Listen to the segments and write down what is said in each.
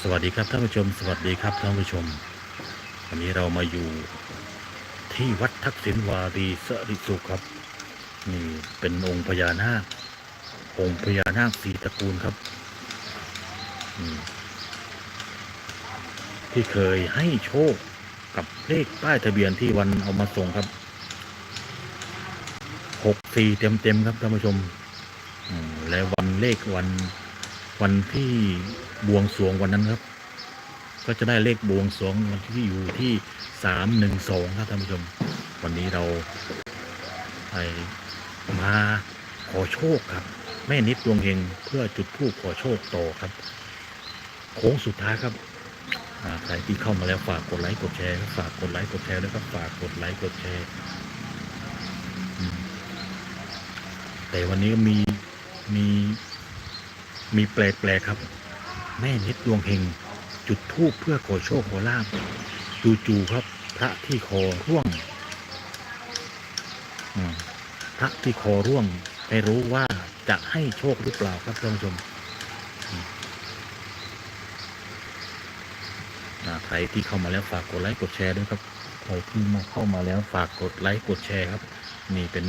สวัสดีครับท่านผู้ชม สวัสดีครับท่านผู้ชม วันนี้เรามาอยู่ที่วัดทักษิณวารีสริสุขครับ นี่เป็นองค์พญานาคองค์พญานาคสีตระกูลครับ ที่เคยให้โชคกับเลขป้ายทะเบียนที่วันเอามาส่งครับหกสี่เต็มเต็มๆครับท่านผู้ชม และวันเลขวันวันที่บวงสรวงวันนั้นครับ ก็จะได้เลขบวงสรวงวันที่อยู่ที่สามหนึ่งสองครับท่านผู้ชม วันนี้เราไปมาขอโชคครับ แม่นิดดวงเฮงเพื่อจุดธูปขอโชคต่อครับ โค้งสุดท้ายครับใครที่เข้ามาแล้วฝากกดไลค์กดแชร์ฝากกดไลค์กดแชร์ด้วยครับฝากกดไลค์กดแชร์แต่วันนี้มี มีมีแปลกๆครับ แม่นิดดวงเฮงจุดธูปเพื่อขอโชคขอลาบจู่ๆครับ พระที่คอร่วงพระที่คอร่วงไม่รู้ว่าจะให้โชคหรือเปล่าครับท่านผู้ชมใครที่เข้ามาแล้วฝากกดไลค์กดแชร์ด้วยครับใครที่มาเข้ามาแล้วฝากกดไลค์กดแชร์ครับ นี่เป็น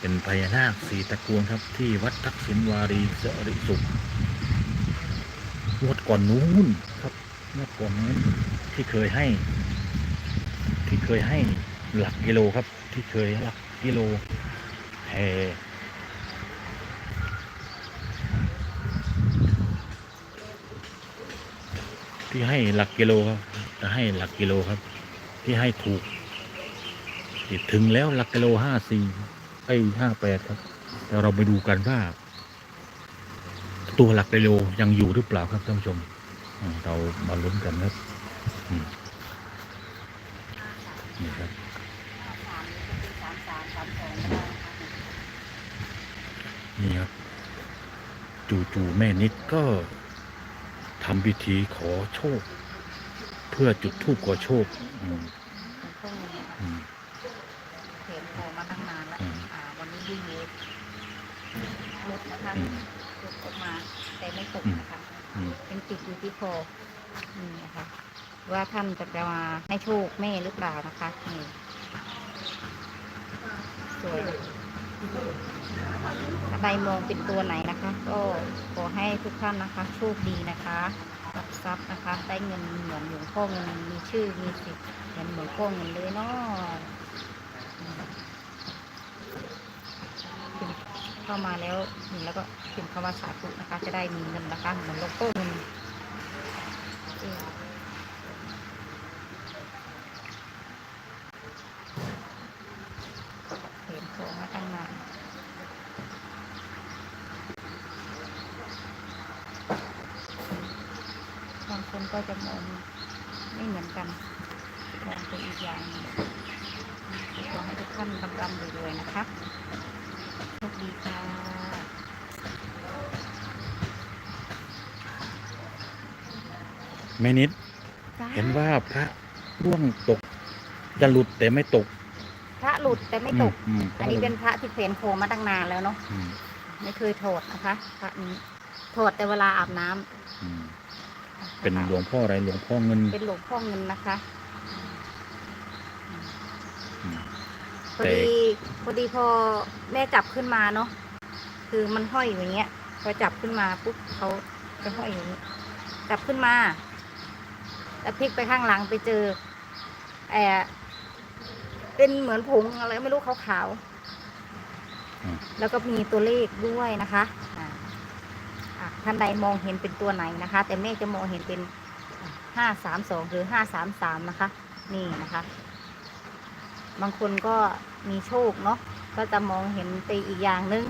เป็นพญานาคสีตระกูลครับ ที่วัดทักษิณวารีสริสุขวดก่อนนู้นครับงวดก่อนนู้นที่เคยให้ ที่เคยให้หลักกิโลครับ ที่เคยหลักกิโลแห่ที่ให้หลักกิโลครับจะให้หลักกิโลครับ ที่ให้ถูกถึงแล้วหลักกิโลห้าสี่ ไอ้ห้าแปดครับแต่เราไปดูกันว่า ตัวหลักไดโลยังอยู่หรือเปล่าครับท่านผู้ชม เรามาลุ้นกันครับนี่ครับนี่ครับจู่ๆแม่นิดก็ทำพิธีขอโชค เพื่อจุดธูปขอโชค อืมอืม เห็นโผล่มาตั้งนานแล้ว อืม อ่าวันนี้วิ่งเลยลุดนะคะ อืม ลุดออกมา แต่ไม่ตกนะคะ อืม เป็นติดอยู่ที่คอนี่นะคะ ว่าท่านจะมาให้โชคแม่หรือเปล่านะคะนี่สวยถ้าใดมองเป็นตัวไหนนะคะ ก็ขอให้ทุกท่านนะคะ โชคดีนะคะรับทรัพย์นะคะ ได้เงินเหมือนหลวงพ่อเงินมีชื่อมีสิทธิ์เหมือนหลวงพ่อเงินเลยเนาะเข้ามาแล้วเห็นแล้วก็ พิมพ์คำว่าสาธุนะคะ จะได้มีเงินนะคะเหมือนโลโก้เงินเห็นโผล่มาตั้งนานบางคนก็จะมองไม่เหมือนกันมองเป็นอีกอย่างขอให้ทุกท่านรำๆรวยๆนะคะโชคดีค่ะ แม่นิด เห็นว่าพระร่วงตก จะหลุดแต่ไม่ตก พระหลุดแต่ไม่ตก อืมอันนี้เป็นพระที่เขียนโคมาตั้งนานแล้วเนาะอืมไม่เคยโทษนะคะพระนี้โทษแต่เวลาอาบน้ำอืมเป็นหลวงพ่ออะไรหลวงพ่อเงินเป็นหลวงพ่อเงินนะคะอืม พอแต่ ดีพอดีพอแม่จับขึ้นมาเนาะคือมันห้อยอยู่อย่างเงี้ยพอจับขึ้นมาปุ๊บเขาจะห้อยอย่างนี้จับขึ้นมา แล้วพลิกไปข้างหลังไปเจอแอบเป็นเหมือนผงอะไรไม่รู้ขาวๆอืมแล้วก็มีตัวเลขด้วยนะคะอ่าอะท่านใดมองเห็นเป็นตัวไหนนะคะ แต่แม่จะมองเห็นเป็นห้าสามสองหรือห้าสามสามนะคะ นี่นะคะ บางคนก็มีโชคเนาะก็จะมองเห็นไปอีกอย่างนึง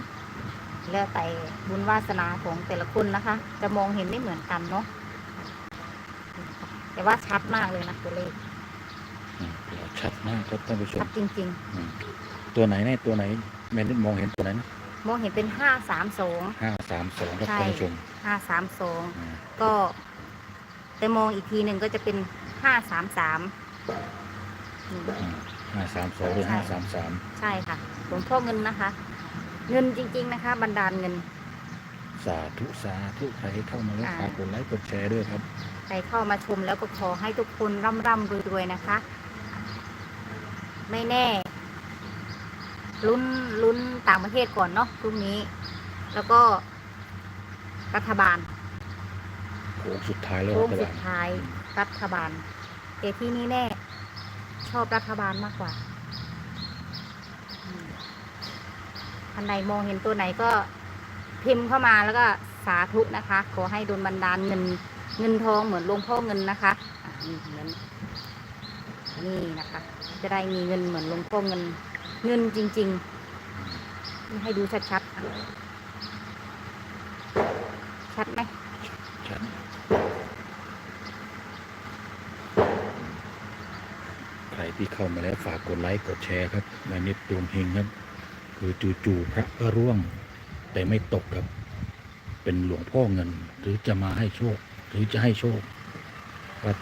แล้วแต่บุญวาสนาของแต่ละคนนะคะ จะมองเห็นไม่เหมือนกันเนาะ แต่ว่าชัดมากเลยนะตัวเลขอืมชัดมากครับท่านผู้ชชัมดจริงอืมตัวไหนเนี่ยตัวไหนแม่นิดมองเห็นตัวไหนนะๆมองเห็นเป็นห้าสามสองห้าสามสองครับใช่ท่านผู้ชมห้าสามสองอืมก็แต่มองอีกทีหนึ่งก็จะเป็นห้าสามสามห้าสามสองหรือใช่ห้าสามสามใช่ค่ะหลวงพ่อเงินนะคะ เงินจริง ๆ นะคะบันดาลเงิน สาธุสาธุใครเข้ามาแล้วอ่าฝากกดไลค์กดแชร์ด้วยครับ ใครเข้ามาชมแล้วก็ขอให้ทุกคนร่ำร่ำรวยรวยๆนะคะ ไม่แน่ลุ้นลุ้นต่างประเทศก่อนเนาะพรุ่งนี้ แล้วก็รัฐบาลโค้งสุดท้ายแล้วโค้งรัฐสุบาดลท้ายรัฐบาลแต่ที่นี่แน่ชอบรัฐบาลมากกว่าอืมท่านใดมองเห็นตัวไหนก็พิมพ์เข้ามาแล้วก็สาธุนะคะ ขอให้โดนบันดาลเงิน เงินทองเหมือนหลวงพ่อเงินนะคะอะนี่เหมือนนี่นะคะ จะได้มีเงินเหมือนหลวงพ่อเงิน เงินจริงๆนี่ให้ดูชัดๆอะชัดไหมชัดใครที่เข้ามาแล้วฝากกดไลค์กดแชร์ครับแม่นิดดวงเฮงครับ คือจู่ๆพระก็ร่วง แต่ไม่ตกครับ เป็นหลวงพ่อเงิน หรือจะมาให้โชค หรือจะให้โชคครับ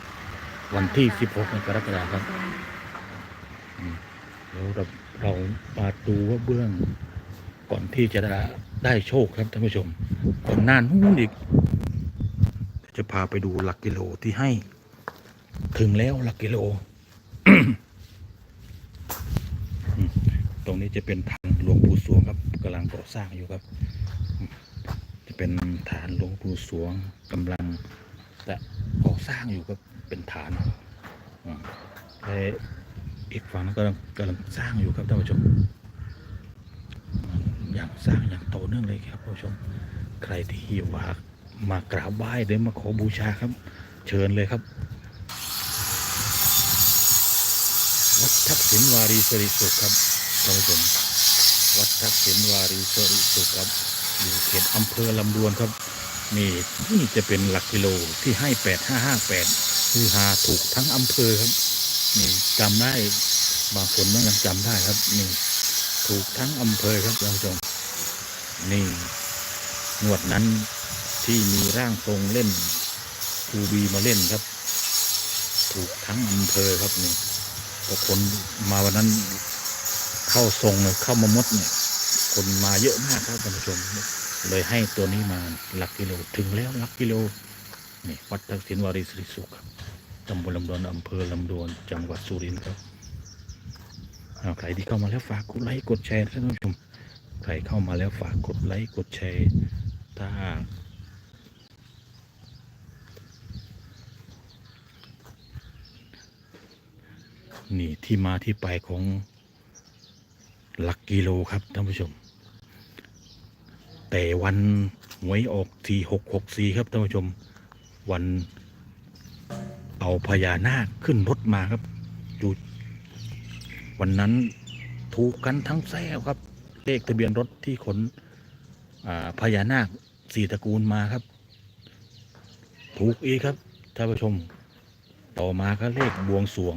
วันที่16กรกฎาคมครับอืมแล้วเราเรามาดูว่าเบื้องก่อนที่จะได้ได้โชคครับท่านผู้ชมก่อนหน้านู้นอีก จะพาไปดูหลักกิโลที่ให้ ถึงแล้วหลักกิโล ตรงนี้จะเป็นฐานหลวงปู่สวงครับกำลังก่อสร้างอยู่ครับ เป็นฐานหลวงปู่สวงกำลังจะก่อสร้างอยู่ครับเป็นฐานอและอีกฝั่งนั้นกำลังกำลังสร้างอยู่ครับท่านผู้ชมอืมอย่างสร้างอย่างต่อเนื่องเลยครับท่านผู้ชม ใครที่ว่ามากราบไหว้หรือมาขอบูชาครับ เชิญเลยครับวัดทักษิณวารีสริสุขครับท่านผู้ชม วัดทักษิณวารีสริสุขครับ อยู่เขตอำเภอลำดวนครับ นี่นี่จะเป็นหลักกิโลที่ให้แปดห้าห้าแปดคือหาถูกทั้งอำเภอครับ นี่จำได้บางคนมันยังจำได้ครับ นี่ ถูกทั้งอำเภอครับท่านผู้ชมนี่งวดนั้นที่มีร่างทรงเล่นครูบีมาเล่นครับ ถูกทั้งอำเภอครับนี่พอคนมาวันนั้นเข้าทรงเลยเข้ามามดเนี่ย คนมาเยอะมากครับท่านผู้ชม เลยให้ตัวนี้มาหลักกิโลถึงแล้วหลักกิโลนี่วัดทักษิณวารีสริสุขครับตำบลลำดวนอำเภอลำดวนจังหวัดสุรินทร์ครับใครที่เข้ามาแล้วฝากกดไลค์กดแชร์ท่านผู้ชม ใครเข้ามาแล้วฝากกดไลค์กดแชร์ถ้านี่ที่มาที่ไปของหลักกิโลครับท่านผู้ชม แต่วันหวยออกสี่หกหกสี่ครับท่านผู้ชม วันเอาพญานาคขึ้นรถมาครับอยู่วันนั้นถูกกันทั้งแซ่ครับ เลขทะเบียนรถที่ขนอ่าพญานาคสี่ตระกูลมาครับ ถูกอีกครับท่านผู้ชม ต่อมาก็เลขบวงสวง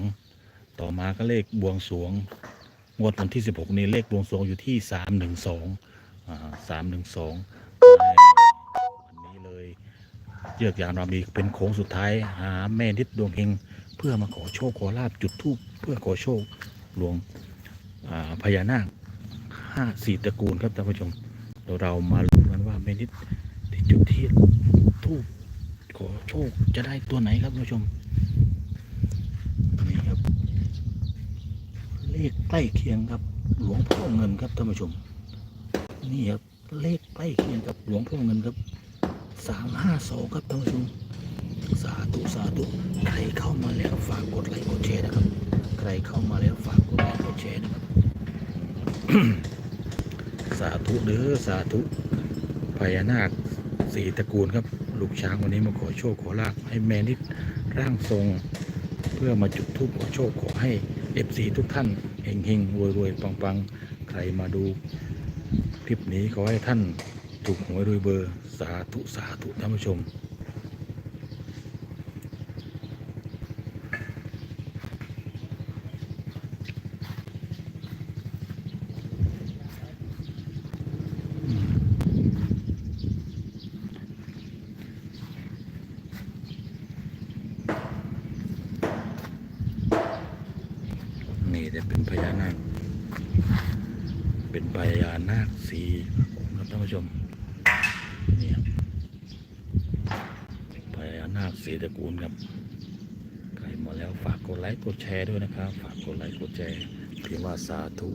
ต่อมาก็เลขบวงสวงงวดวันที่ 16 นี้เลขบวงสวงอยู่ที่ 312 อ่า312วันนี้เลยเยือกยางเรามีเป็นโค้งสุดท้ายหาแม่นิดดวงเฮงเพื่อมาขอโชคขอลาบจุดทูปเพื่อขอโชคหลวงพญานาคห้าสี่ตระกูลครับท่านผู้ชมเดี๋ยวเรามาลุ้นกันว่าแม่นิดที่จุดที่ทูปขอโชคจะได้ตัวไหนครับท่านผู้ชมนี่ครับเลขใกล้เคียงกับหลวงพ่อเงินครับท่านผู้ชม นี่ครับเลขใกล้เคียงกับหลวงพ่อเงินครับสามห้าสองครับท่านผู้ชมสาธุสาธุใครเข้ามาแล้วฝากกดไลค์กดแชร์นะครับ ใครเข้ามาแล้วฝากกดไลค์กดแชร์นะครับ สาธุเด้อสาธุพญานาคสี่ตระกูลครับ ลูกช้างวันนี้มาขอโชคขอลาภให้แม่นิดร่างทรง เพื่อมาจุดธูปขอโชคขอให้เอฟซีทุกท่านเฮงเฮงรวยรวยปังปังใครมาดู ลิปนี้ขอให้ท่านถูกหวยรวยเบอร์สาธุสาธุท่านผู้ชม นี่จะ เป็นพญานานาคสีครับท่านผู้ชมนี่ครับใบยานาคสีตระกูลครับใครมาแล้วฝากกดไลค์กดแชร์ด้วยนะครับ ฝากกดไลค์กดแชร์พิมพ์ว่าสาธุ